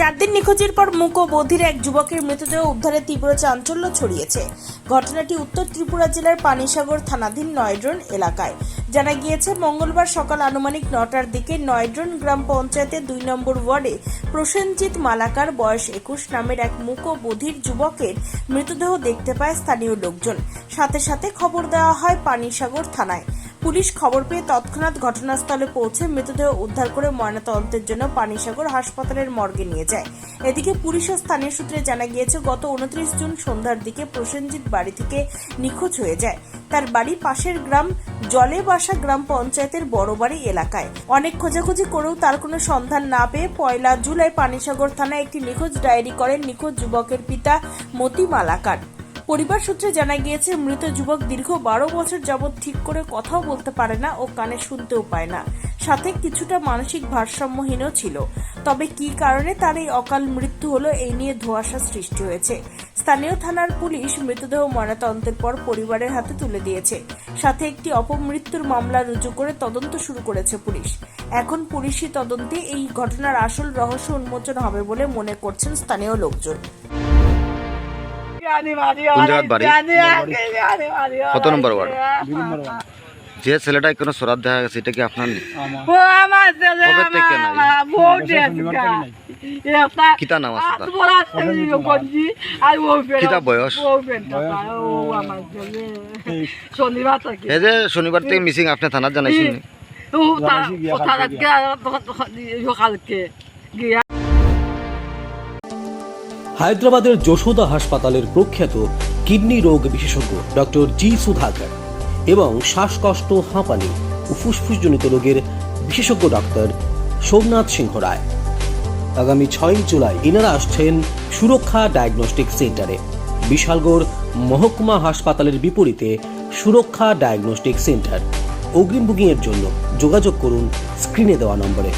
চার দিন নিখোঁজের পর মুক ও বধির এক যুবকের মৃতদেহ উদ্ধারে তীব্র চাঞ্চল্য ছড়িয়েছে। ঘটনাটি উত্তর ত্রিপুরা জেলার পানিসাগর থানাধীন নয়ড্রন এলাকায়। জানা গিয়েছে, মঙ্গলবার সকাল আনুমানিক নটার দিকে নয়ড্রন গ্রাম পঞ্চায়েতের দুই নম্বর ওয়ার্ডে প্রসেনজিৎ মালাকার বয়স একুশ নামের এক মুক ও বধির যুবকের মৃতদেহ দেখতে পায় স্থানীয় লোকজন। সাথে সাথে খবর দেওয়া হয় পানিসাগর থানায়। পুলিশ খবর পেয়ে তৎক্ষণাৎ ঘটনাস্থলে পৌঁছে মৃতদেহ উদ্ধার করে ময়নাতদন্তের জন্য পানিসাগর হাসপাতালের মর্গে নিয়ে যায়। এদিকে পুলিশ ও স্থানীয় সূত্রে জানা গিয়েছে, গত উনত্রিশ জুন সন্ধ্যার দিকে প্রসেনজিৎ বাড়ি থেকে নিখোঁজ হয়ে যায়। তার বাড়ি পাশের গ্রাম জলে বাসা গ্রাম পঞ্চায়েতের বড়বাড়ি এলাকায়। অনেক খোঁজাখুঁজি করেও তার কোনো সন্ধান না পেয়ে পয়লা জুলাই পানিসাগর থানায় একটি নিখোঁজ ডায়েরি করেন নিখোঁজ যুবকের পিতা মতি মালাকার পরিবার সূত্রে জানা গিয়েছে, মৃত যুবক দীর্ঘ বারো বছর যাবৎ ঠিক করে কথাও বলতে পারে না ও কানে শুনতেও পায় না। সাথে কিছুটা মানসিক ভারসাম্যহীনও ছিল। তবে কি কারণে তার এই অকাল মৃত্যু হলো এই নিয়ে ধোঁয়াশা সৃষ্টি হয়েছে। স্থানীয় থানার পুলিশ মৃতদেহ ময়নাতদন্তের পর পরিবারের হাতে তুলে দিয়েছে। সাথে একটি অপমৃত্যুর মামলা রুজু করে তদন্ত শুরু করেছে পুলিশ। এখন পুলিশি তদন্তে এই ঘটনার আসল রহস্য উন্মোচন হবে বলে মনে করছেন স্থানীয় লোকজন। কোন জায়গার বাড়ি? কত নম্বর ওয়ার্ড? যে ছেলেটা কোনো সরাব দেখা গেছে এটা কি আপনার ও আমার ছেলে কবে থেকে নাই? আমার বউ কিতা নাম আছে কিতা বয়স? এই। যে শনিবার থেকে মিসিং আপনি থানার জানাইছেন? সকালকে গিয়া হায়দ্রাবাদের যশোদা হাসপাতালের প্রখ্যাত কিডনি রোগ বিশেষজ্ঞ ডক্টর জি সুধাকর এবং শ্বাসকষ্ট, হাঁপানি ও ফুসফুসজনিত রোগের বিশেষজ্ঞ ডাক্তার সোমনাথ সিংহ রায়। আগামী ছয় জুলাই ইনারা আসছেন সুরক্ষা ডায়াগনস্টিক সেন্টারে। বিশালগড় মহকুমা হাসপাতালের বিপরীতে সুরক্ষা ডায়াগনস্টিক সেন্টার। অগ্রিম বুকিংয়ের জন্য যোগাযোগ করুন স্ক্রিনে দেওয়া নম্বরে।